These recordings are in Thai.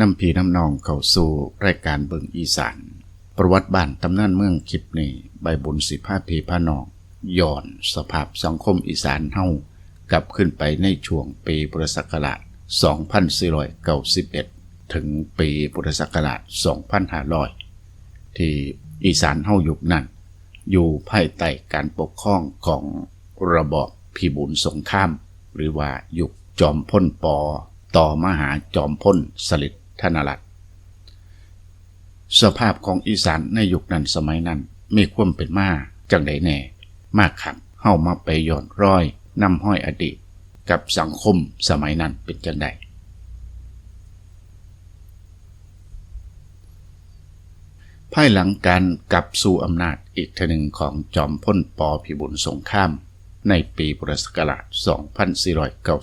นำพีน้ำนองเข้าสู่รายการเบิงอีสาน ประวัติบ้านตำนานเมืองคลิปนี้ใบบุญสิภาพีพานองย้อนสภาพสังคมอีสานเฮากลับขึ้นไปในช่วงปีพุทธศักราช 2491 ถึงปีพุทธศักราช 2500 ที่อีสานเฮายุคนั้น อยู่ภายใต้การปกครองของระบอบพิบูลสงคราม หรือว่ายุคจอมพ้นปอ ต่อมหาจอมพ้นสลิด ธนรัตน์สภาพของอีสานในยุคนั้นสมัยนั้น มีความเป็นมาจังไดแน่ มากครับเฮามาไปย้อนร้อยนำห้อยอดีต กับสังคมสมัยนั้นเป็นจังไดภายหลังการกลับสู่อำนาจอีกทหนึ่งของจอมพ้นปอพิบูลสงคราม ในปีพุทธศักราช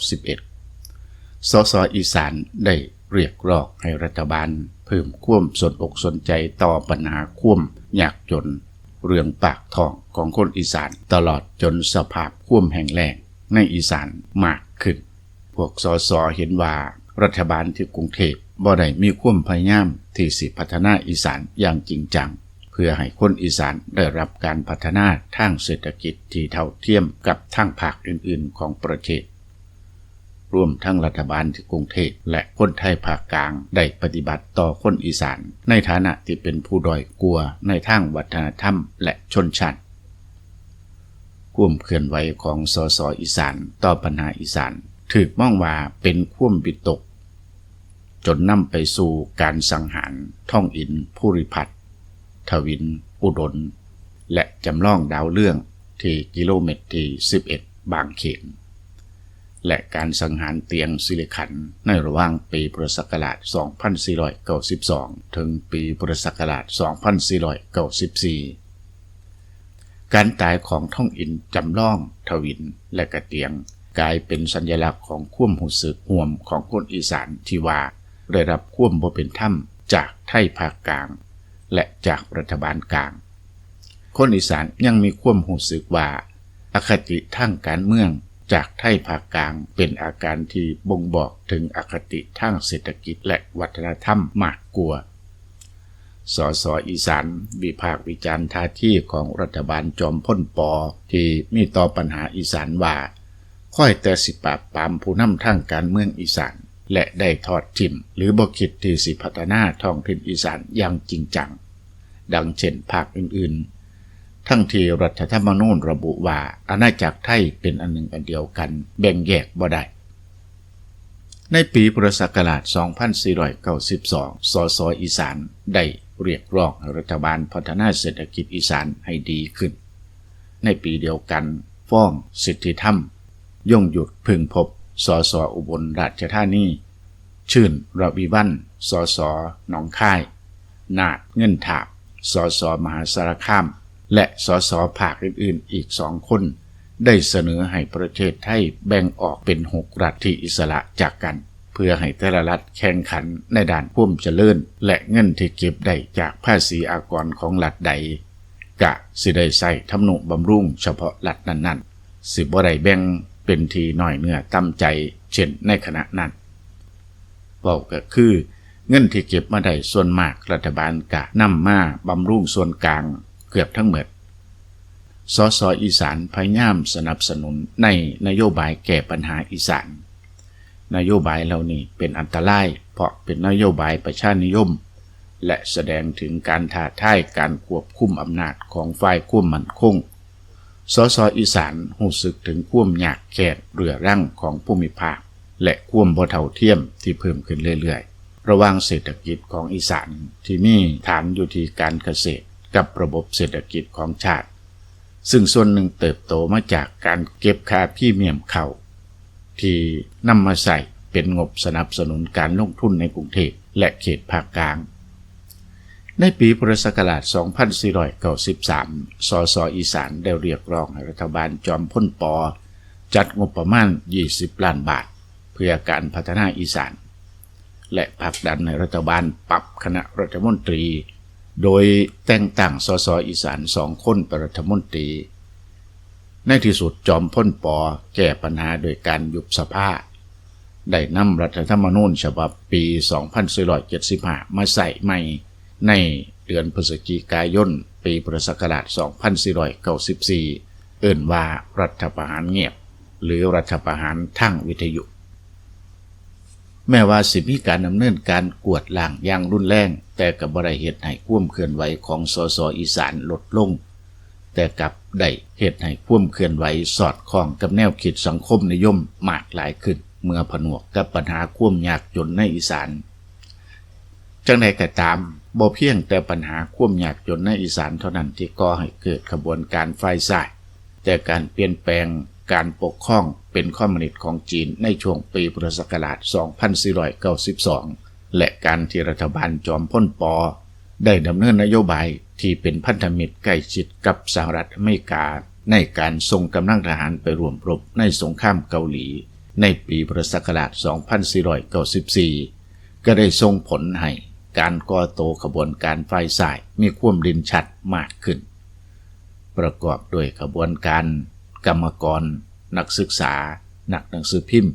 2491 สสอีสานได้เรียกร้องให้รัฐบาล เพิ่มควมสนอกสนใจต่อปัญหาควมยากจน เรื่องปากท้องของคนอีสานตลอดจนสภาพควมแห่งแล้งในอีสานมากขึ้น พวกสสเห็นว่ารัฐบาลที่กรุงเทพบ่ได้มีความพยายามที่สิพัฒนาอีสานอย่างจริงจัง เพื่อให้คนอีสานได้รับการพัฒนาทางเศรษฐกิจที่เท่าเทียมกับทางภาคอื่นๆ ของประเทศ ร่วมทั้งรัฐบาลที่กรุงเทพและคนไทยภาคกลางได้ปฏิบัติต่อคนอีสาน ในฐานะที่เป็นผู้ด้อยกลัวในทางวัฒนธรรมและชนชั้นความเคลื่อนไหวของสสอีสานต่อปัญหาอีสานถูกมองว่าเป็นควมบิตก จนนำไปสู่การสังหารท่องอินผู้ริพัฒทวิน อุดล และจำลองดาวเรื่องที่กิโลเมตรที่ 11 บางเขน และการสังหารเตียงสิริขัน ในระหว่างปีพุทธศักราช 2492 ถึงปีพุทธศักราช 2494 การตายของท่องอินจำลอง ทวิน และกระเตียง กลายเป็นสัญลักษณ์ของควมหูสึกห่วมของคนอีสานที่ว่าได้รับความบ่เป็นธรรมจากไทยภาคกลาง และจากรัฐบาลกลาง คนอีสานยังมีควมหูสึกว่าอคติทางการเมือง จากไทยภาคกลางเป็นอาการที่บ่งบอกถึงอคติทางเศรษฐกิจและวัฒนธรรมมากกว่าสสอีสานวิพากวิจารณ์ท่าที่ของรัฐบาลจอมพ้นปอที่มีต่อปัญหาอีสานว่า ค่อยแต่สิปราบปรามผู้นำทางการเมืองอีสาน และได้ทอดทิมหรือบ่คิดที่สิพัฒนาท้องถิ่นอีสานอย่างจริงจัง ดังเช่นภาคอื่นๆ ทั้งที่รัฐธรรมนูญระบุว่าอาณาจักรไทยเป็นอันหนึ่งอันเดียวกัน แบ่งแยกบ่ได้ ในปีพุทธศักราช 2492 สสอีสานได้เรียกร้องรัฐบาลพัฒนาเศรษฐกิจอีสานให้ดีขึ้น ในปีเดียวกัน ฟ้องสิทธิธรรม ย่งหยุดพึงพบ สสอุบลราชธานี ชื่นระวิวันสสหนองคาย นาดเงินถาบสสมหาสารคาม และสสภาคอื่นๆอีกสองคน ได้เสนอให้ประเทศไทยแบ่งออกเป็นหกรัฐที่อิสระจากกัน เพื่อให้แต่ละรัฐแข่งขันในด้านพุ่มเจริญ และเงินที่เก็บได้จากภาษีอากรของรัฐใด กะสิได้ใส่ทำนุบำรุงเฉพาะรัฐนั้นๆ สิบ่ได้แบ่งเป็นทีหน้อยเนื้อตั้มใจเช่นในขณะนั้นบอกก็คือเงินที่เก็บมาได้ส่วนมากรัฐบาลกะนำมาบำรุงส่วนกลาง เกือบทั้งหมดสสอีสานพยายามสนับสนุนในนโยบายแก้ปัญหาอีสาน นโยบายเหล่านี้เป็นอันตราย เพราะเป็นนโยบายประชานิยม และแสดงถึงการท้าทายการควบคุมอำนาจของฝ่ายควบมั่นคง สสอีสานหูสึกถึงความยากแค้นเรือรั่งของภูมิภาค และความบ่เท่าเทียมที่เพิ่มขึ้นเรื่อยๆ ระว่างเศรษฐกิจของอีสานที่มีฐานอยู่ที่การเกษตร กับระบบเศรษฐกิจของชาติ ซึ่งส่วนหนึ่งเติบโตมาจากการเก็บค่าพรี่เมียมเขาที่นำมาใส่เป็นงบสนับสนุนการลงทุนในกรุงเทพและเขตภาคกลาง ในปีพุทธศักราช 2493 สสอีสานได้เรียกร้องให้รัฐบาลจอมพ้นปอ จัดงบประมาณ 20 ล้านบาท เพื่อการพัฒนาอีสาน และผลักดันในรัฐบาลปรับคณะรัฐมนตรี โดยแต่งตั้งสสอีสานสองคนเป็นรัฐมนตรี ในที่สุดจอมพ้นปอแก้ปัญหาโดยการยุบสภา ได้นำรัฐธรรมนูญฉบับปี 2475 มาใส่ใหม่ในเดือนพฤศจิกายน ปีพุทธศักราช 2494 เอิ่นว่ารัฐประหารเงียบ หรือรัฐประหารทั้งวิทยุ แม้ว่าสิมีการดำเนินการกวดล้างอย่างรุนแรง แต่กับบริเหตุให้ควมเคลื่อนไหวของสสอีสานลดลง แต่กับได้เหตุให้ควมเคลื่อนไหวสอดคล้องกับแนวคิดสังคมนิยมมากหลายขึ้น เมื่อผนวกกับปัญหาควมยากจนในอีสานจังใดก็ตามบ่เพียงแต่ปัญหาควมยากจนในอีสานเท่านั้นที่ก่อให้เกิดขบวนการไฟสายแต่การเปลี่ยนแปลง การปกครองเป็นคอมมิวนิสต์ของจีนในช่วงปีพุทธศักราช 2492 และการที่รัฐบาลจอมพ้นปอ ได้ดำเนินนโยบายที่เป็นพันธมิตรใกล้ชิดกับสหรัฐอเมริกา ในการส่งกำลังทหารไปร่วมรบในสงครามเกาหลี ในปีพุทธศักราช 2494 ก็ได้ส่งผลให้การก่อโตขบวนการไฟสายมีความดินชัดมากขึ้น ประกอบด้วยขบวนการ กรรมกร นักศึกษา นักหนังสือพิมพ์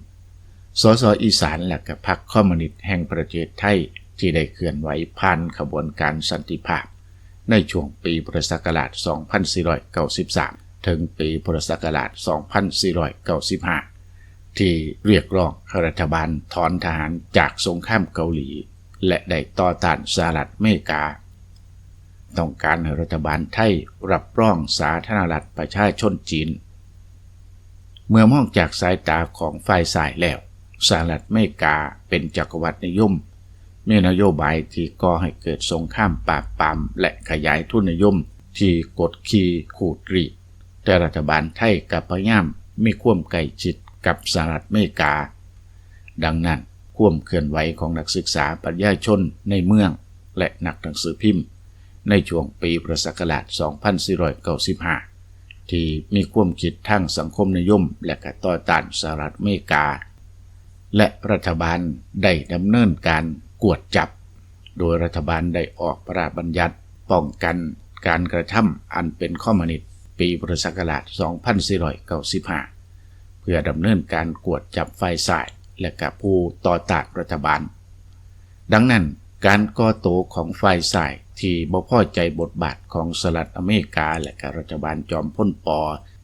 สสอีสานและกับพรรคคอมมิวนิสต์แห่งประเทศไทย ที่ได้เคลื่อนไหวผ่านขบวนการสันติภาพ ในช่วงปีพุทธศักราช 2493 ถึงปีพุทธศักราช 2495 ที่เรียกร้องรัฐบาลถอนทหารจากสงครามเกาหลี และได้ต่อต้านสหรัฐอเมริกาต้องการให้รัฐบาลไทยรับรองสาธารณรัฐประชาชนจีน เมื่อมองจากสายตาของฝ่ายสายแล้วสหรัฐอเมริกาเป็นจักรวรรดินิยม มีนโยบายที่ก่อให้เกิดสงครามปราบปรามและขยายทุนนิยม ที่กดขี่ขูดรีดแต่รัฐบาลไทยกับพยายามมีความใกล้ชิดกับสหรัฐอเมริกา ดังนั้นความเคลื่อนไหวของนักศึกษาปัญญาชนในเมือง และนักหนังสือพิมพ์ ในช่วงปีพุทธศักราช 2495 ที่มีความคิดทางสังคมนิยม และกต่อต้านสหรัฐอเมริกา และรัฐบาลได้ดำเนินการกวดจับ โดยรัฐบาลได้ออกพระราชบัญญัติป้องกันการกระทำอันเป็นข้อมนิตปีพุทธศักราช 2495 เพื่อดำเนินการกวดจับไฟสาย และกับผู้ต่อต้านรัฐบาล ดังนั้นการก่อโตของไฟสาย ที่บ่พอใจบทบาทของสหรัฐอเมริกา และกับรัฐบาลจอมพ้นปอ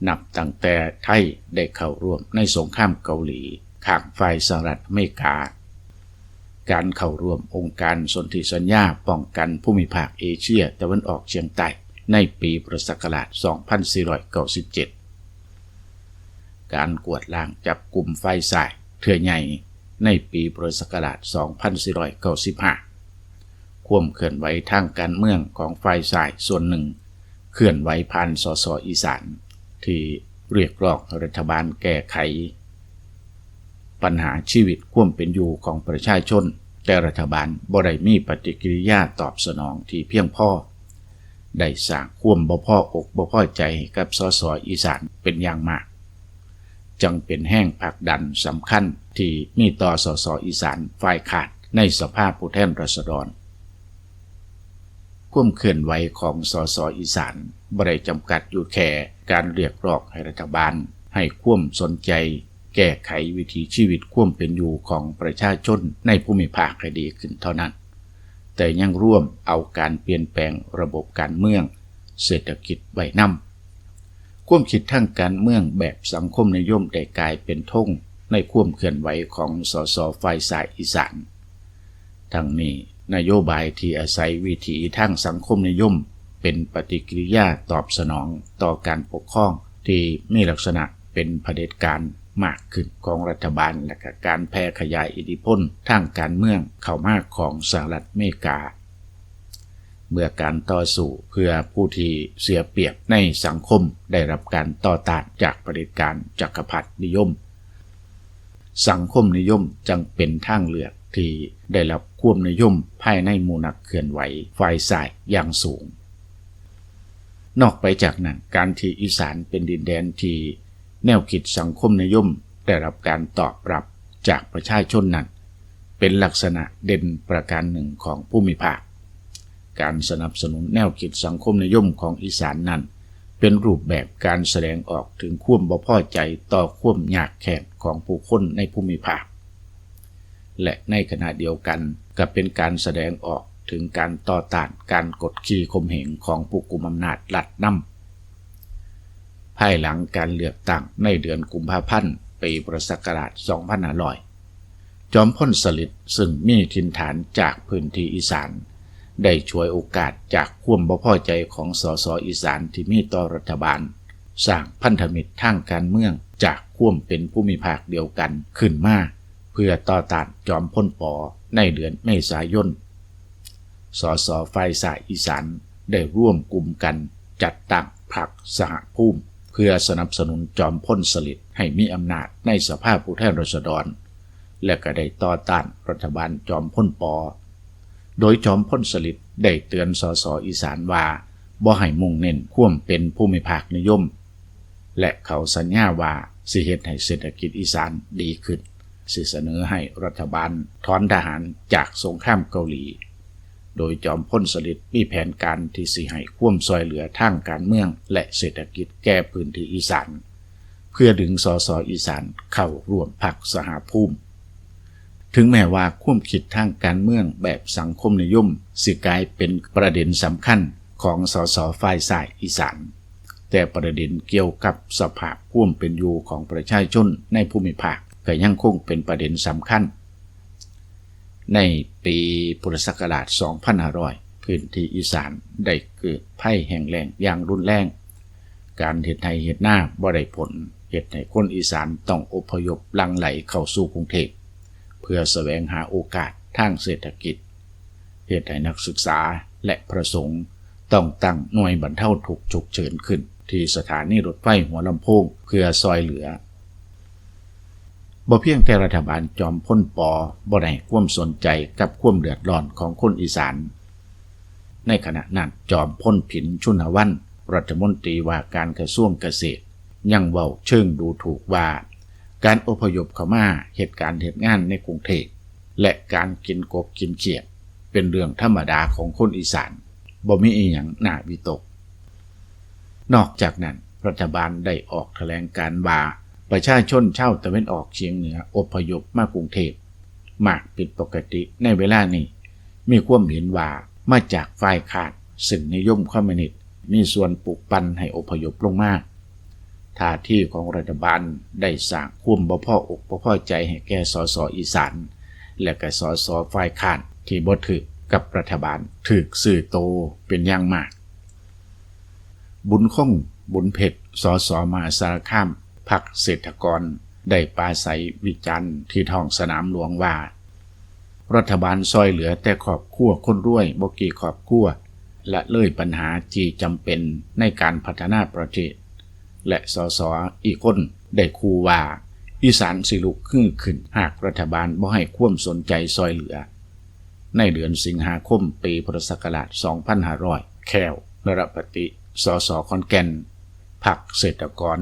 นับตั้งแต่ไทยได้เข้าร่วมในสงครามเกาหลีข้างฝ่ายสหรัฐอเมริกา การเข้าร่วมองค์การสนธิสัญญาป้องกันภูมิภาคเอเชียตะวันออกเฉียงใต้ในปีพุทธศักราช 2497 การกวดล้างจับกลุ่มไฟสายเถื่อใหญ่ในปีพุทธศักราช 2495 ควมเคลื่อนไหวทางการเมืองของไฟสายส่วนหนึ่ง เคลื่อนไหวผ่านสสอีสานที่เรียกร้องรัฐบาลแก้ไข ปัญหาชีวิตความเป็นอยู่ของประชาชน แต่รัฐบาลบ่ได้มีปฏิกิริยาตอบสนองที่เพียงพอได้สร้างความบ่พ่ออกบ่พ่อใจกับสสอีสานเป็นอย่างมากจังเป็นแห้งผลักดันสำคัญที่มีต่อสสอีสานฝ่ายขาดในสภาพผู้แทนราษฎร ความเคลื่อนไหวของสสอีสานบ่ได้จำกัดอยู่แค่การเรียกร้องให้รัฐบาล ให้ความสนใจ แก้ไขวิถีชีวิตความเป็นอยู่ของประชาชนในภูมิภาคให้ดีขึ้นเท่านั้น แต่ยังร่วมเอาการเปลี่ยนแปลงระบบการเมือง เศรษฐกิจไว้นำความคิดทางการเมืองแบบสังคมนิยมได้กลายเป็นธงในความเคลื่อนไหวของสสฝ่ายสายอีสานทั้งนี้ นโยบายที่อาศัยวิถีทางสังคมนิยม เป็นปฏิกิริยาตอบสนองต่อการปกครองที่มีลักษณะเป็นเผด็จการมากขึ้นของรัฐบาลและกการแพร่ขยายอิทธิพลทางการเมืองเข้ามาของสหรัฐอเมริกา เมื่อการต่อสู้เพื่อผู้ที่เสียเปรียบในสังคมได้รับการต่อต้านจากเผด็จการจักรพรรดินิยม สังคมนิยมจังเป็นทางเลือก ที่ได้รับความนิยมภายในหมู่นักเคลื่อนไหวฝ่ายสายอย่างสูง นอกไปจากนั้นการที่อีสานเป็นดินแดนที่แนวคิดสังคมนิยมได้รับการตอบรับจากประชาชนนั้น เป็นลักษณะเด่นประการหนึ่งของภูมิภาค การสนับสนุนแนวคิดสังคมนิยมของอีสานนั้น เป็นรูปแบบการแสดงออกถึงความบ่พอใจต่อความยากแค้นของผู้คนในภูมิภาค และในขณะเดียวกันก็เป็นการแสดงออกถึงการต่อต้านการกดขี่ข่มเหงของผู้กุมอำนาจรัฐนำภายหลังการเลือกตั้งในเดือนกุมภาพันธ์ปีพุทธศักราช2500 จอมพลสฤษดิ์ซึ่งมีถิ่นฐานจากพื้นที่อีสาน ได้ช่วยโอกาสจากความบ่พอใจของสสอีสานที่มีต่อรัฐบาลสร้างพันธมิตรทางการเมืองจากความเป็นผู้มีภาคเดียวกันขึ้นมา พื่อต่อต้านจอมพลปอในเดือนเมษายน สสฝ่ายสายอีสานได้ร่วมกลุ่มกันจัดตั้งพรรคสหภูมิเพื่อสนับสนุนจอมพลสฤษดิ์ให้มีอำนาจในสภาพผู้แทนราษฎร และก็ได้ต่อต้านรัฐบาลจอมพลปอ โดยจอมพลสฤษดิ์ได้เตือนสสอีสานว่าบ่ให้มุ่งเน้นข่วมเป็นผู้มีภาคนิยม และเขาสัญญาว่าสิเฮ็ดให้เศรษฐกิจอีสานดีขึ้น สิเสนอให้รัฐบาลถอนทหารจากสงครามเกาหลี โดยจอมพลสฤษดิ์มีแผนการที่สิให้ข่วมซอยเหลือทางการเมืองและเศรษฐกิจแก้พื้นที่อีสาน เพื่อดึงสอสออีสานเข้าร่วมพรรคสหภูมิ ถึงแม้ว่าความคิดทางการเมืองแบบสังคมนิยม สิกลายเป็นประเด็นสำคัญของสสฝ่ายสายอีสานแต่ประเด็นเกี่ยวกับสภาพควมเป็นอยู่ของประชาชนในภูมิภาค ก็ยังคงเป็นประเด็นสำคัญ ในปีพุทธศักราช 2500 พื้นที่อีสานได้เกิดภัยแห่งแล้งอย่างรุนแรง การเฮ็ดไห้เฮ็ดหน้าบ่ได้ผลเฮ็ดให้คนอีสานต้องอพยพลังไหลเข้าสู่กรุงเทพเพื่อแสวงหาโอกาสทางเศรษฐกิจเฮ็ดให้นักศึกษาและประสงค์ต้องตั้งหน่วยบรรเทาทุกข์ฉุกเฉินขึ้น ที่สถานีรถไฟหัวลำโพงเพื่อซอยเหลือ บ่เพียงแต่รัฐบาลจอมพ้นปอบ่ได้ความสนใจกับความเดือดร้อนของคนอีสาน ในขณะนั้นจอมพ้นผินชุนวัน รัฐมนตรีว่าการกระทรวงเกษตร ยังเว้าเชิงดูถูกว่า การอพยพเข้ามาเหตุการณ์เหตุงานในกรุงเทพและการกินกบกินเขียดเป็นเรื่องธรรมดาของคนอีสานบ่มีอีหยังน่าวิตก นอกจากนั้นรัฐบาลได้ออกแถลงการว่า ประชาชนชาวตะวันออกเฉียงเหนืออพยพมากรุงเทพมากผิดปกติในเวลานี้ มีความเห็นว่ามาจากฝ่ายขาดซึ่งนิยมคอมมิวนิสต์มีส่วนปลุกปั่นให้อพยพลงมากท่าที่ของรัฐบาลได้สร้างความบ่พ่ออกบ่พ่อใจให้แก่สสอีสาน และก็สสฝ่ายค้านที่บ่ถึกกับรัฐบาลถึกสื่อโตเป็นอย่างมาก บุญคงบุญเพชรสสมาสารคาม พักเศรษฐกรได้ปราศัยวิจันทร์ที่ท้องสนามหลวงว่า รัฐบาลซอยเหลือแต่ขอบขั้วคนรวยบกีขอบขั้วและเลยปัญหาที่จำเป็นในการพัฒนาประเทศ และสสอีกคนได้คูว่า อีสานสิลุกขึ้นขึ้นหากรัฐบาลบ่ให้ความสนใจซอยเหลือ ในเดือนสิงหาคมปีพุทธศักราช 2500 แคว นรปฏิ สสคอนแก่นพักเศรษฐกร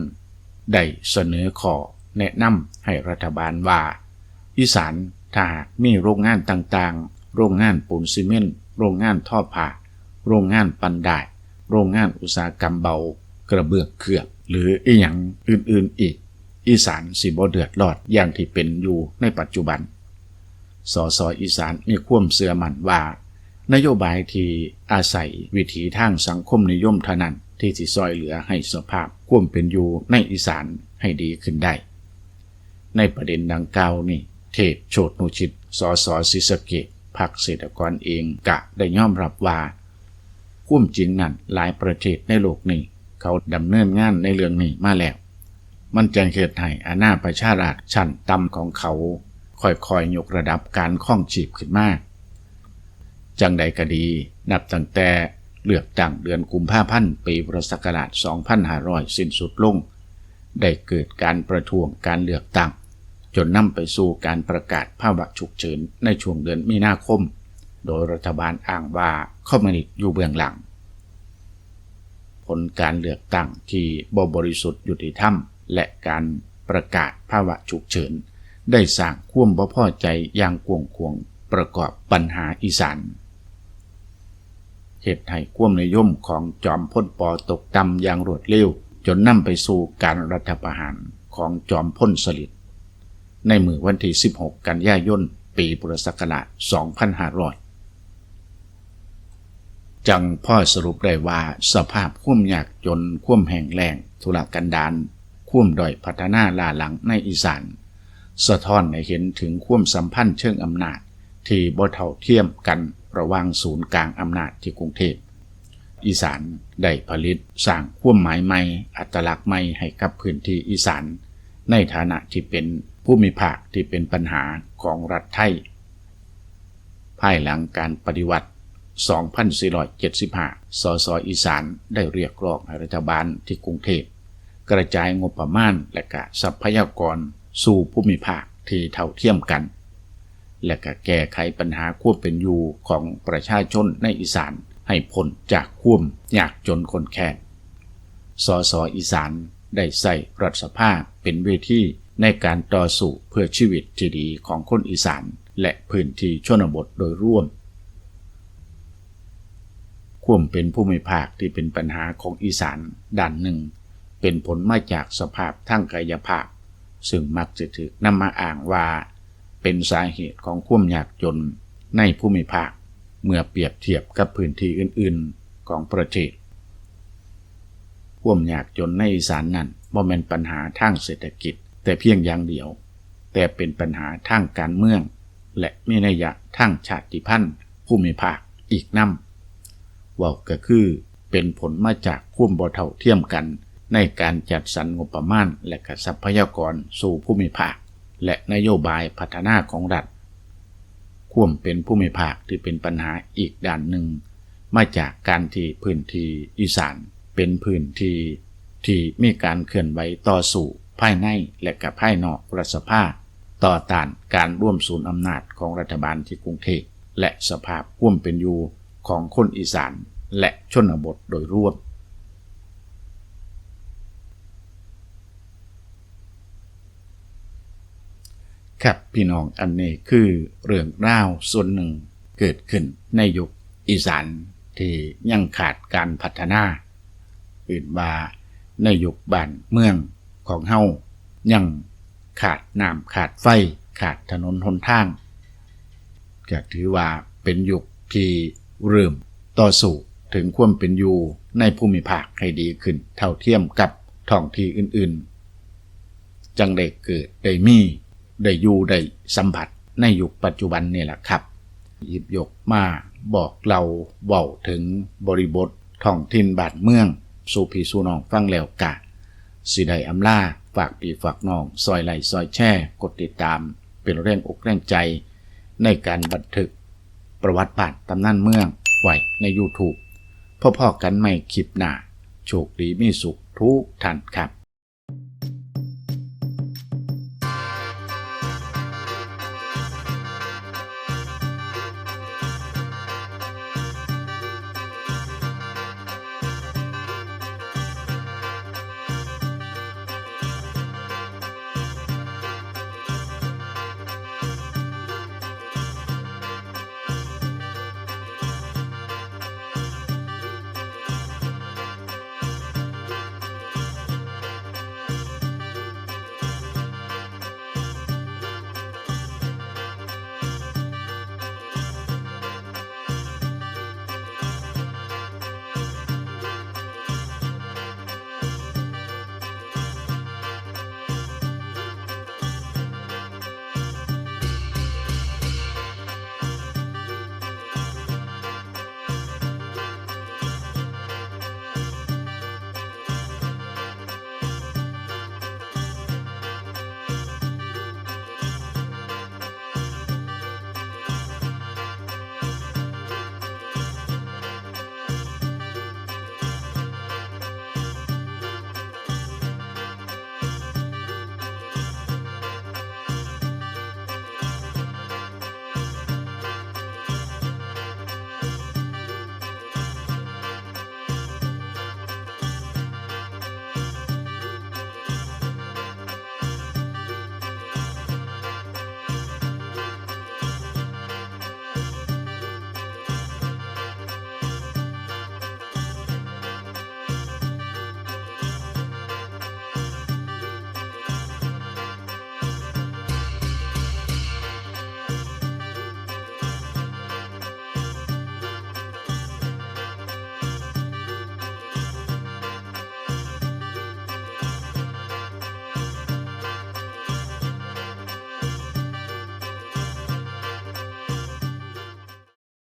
ได้เสนอขอแนะนำให้รัฐบาลว่า อีสานถ้าหากมีโรงงานต่างๆ โรงงานปูนซีเมนต์ โรงงานท่อผ้าโรงงานปันได้โรงงานอุตสาหกรรมเบา กระเบื้องเกือบ หรืออีหยังอื่นๆอีก อีสานสิบ่เดือดรอนอย่างที่เป็นอยู่ในปัจจุบัน สสอีสานมีความเสื่อมั่นว่า นโยบายที่อาศัยวิถีทางสังคมนิยมเท่านั้น ที่สิซอยเหลือให้สภาพควมเป็นอยู่ในอีสานให้ดีขึ้นได้ ในประเด็นดังกล่าวนี่เทพโชตนุชิตสอสอศิสเกตพักเศรษฐกรเองกะได้ยอมรับว่าควมจริงนั้นหลายประเทศในโลกนี้ เขาดำเนินงานในเรื่องนี้มาแล้ว มันจังเหตุให้อาณาประชาราชชั้นต่ำของเขาค่อยๆยกระดับการข้องชีพขึ้นมาก จังใดก็ดี นับตั้งแต่ เลือกตั้งเดือนกุมภาพันธ์ปีพุทธศักราช 2500 สิ้นสุดลง ได้เกิดการประท้วงการเลือกตั้ง จนนำไปสู่การประกาศภาวะฉุกเฉินในช่วงเดือนมีนาคม โดยรัฐบาลอ้างว่าคอมมิวนิสต์อยู่เบื้องหลัง ผลการเลือกตั้งที่บบริสุทธิ์ยุติธรรม และการประกาศภาวะฉุกเฉิน ได้สร้างความบ่พอใจอย่างกวงควงประกอบปัญหาอีสาน เหตุให้ความนิยมของจอมพ้นปอตกต่ำอย่างรวดเร็ว จนนำไปสู่การรัฐประหารของจอมพ้นสลิดในมือวันที่ 16 กันยายน ปีพุทธศักราช 2500 จังพ่อสรุปได้ว่าสภาพความยากจนความแห่งแล้งธุรกันดารความด้อยพัฒนาล่าหลังในอีสาน สะท้อนให้เห็นถึงความสัมพันธ์เชิงอำนาจ ที่บ่เท่าเทียมกัน ระว่างศูนย์กลางอำนาจที่กรุงเทพ อีสานได้ผลิตสร้างความหมายใหม่ อัตลักษณ์ใหม่ให้กับพื้นที่อีสาน ในฐานะที่เป็นผู้มีภาคที่เป็นปัญหาของรัฐไทย ภายหลังการปฏิวัติ 2475 สสอีสานได้เรียกร้องให้รัฐบาลที่กรุงเทพกระจายงบประมาณและก็ทรัพยากรสู่ภูมิภาคที่เท่าเทียมกัน และก็แก้ไขปัญหาควบเป็นอยู่ของประชาชนในอีสานให้พ้นจากความยากจนคนแค้นสสอีสานได้ใส่รัฐสภาเป็นเวทีในการต่อสู้เพื่อชีวิตที่ดีของคนอีสานและพื้นที่ชนบทโดยร่วมควมเป็นผู้มีภาคที่เป็นปัญหาของอีสานด้านหนึ่ง เป็นผลมาจากสภาพทางกายภาพ ซึ่งมักจะถูกนำมาอ้างว่า เป็นสาเหตุของความยากจนในภูมิภาค เมื่อเปรียบเทียบกับพื้นที่อื่นๆของประเทศความยากจนในอีสานนั้นบ่แม่นปัญหาทางเศรษฐกิจ แต่เพียงอย่างเดียว แต่เป็นปัญหาทางการเมือง และมีนัยยะทางชาติพันธุ์ภูมิภาคอีกนำว่าก็คือเป็นผลมาจากความบ่เท่าเทียมกันในการจัดสรรงบประมาณและกทรัพยากรสู่ภูมิภาค และนโยบายพัฒนาของรัฐควมเป็นภูมิภาคที่เป็นปัญหาอีกด้านหนึ่ง มาจากการที่พื้นที่อีสานเป็นพื้นที่ที่มีการเคลื่อนไหวต่อสู่ภายในและกับภายนอกรัฐสภาต่อต้านการร่วมศูนย์อำนาจของรัฐบาลที่กรุงเทพและสภาพควมเป็นอยู่ของคนอีสานและชนบทโดยรวม ครับพี่น้องอันนี้คือเรื่องราวส่วนหนึ่งเกิดขึ้นในยุคอีสานที่ยังขาดการพัฒนาอื่นว่าในยุคบ้านเมืองของเฮายังขาดน้ำขาดไฟ ขาดถนนหนทางก็ถือว่าเป็นยุคที่เริ่มต่อสู้ถึงความเป็นอยู่ในภูมิภาคให้ดีขึ้น เท่าเทียมกับท้องที่อื่นๆ จังได้เกิดได้มี ได้อยู่ได้สัมผัสในยุคปัจจุบันนี่แหละครับ หยิบยกมาบอกเราเว้าถึงบริบทท้องถิ่นบานเมือง สู่พี่สู่น้องฟังแล้วกะสิได้อำลาฝากปีฝากน้องซอยไหลซอยแช่ กดติดตาม เป็นแรงอกแรงใจ ในการบันทึก ประวัติบานตำนานเมืองไว้ใน YouTube พ่อๆกันไม่คลิปหน้าโชคดีมีสุขทุกท่านครับ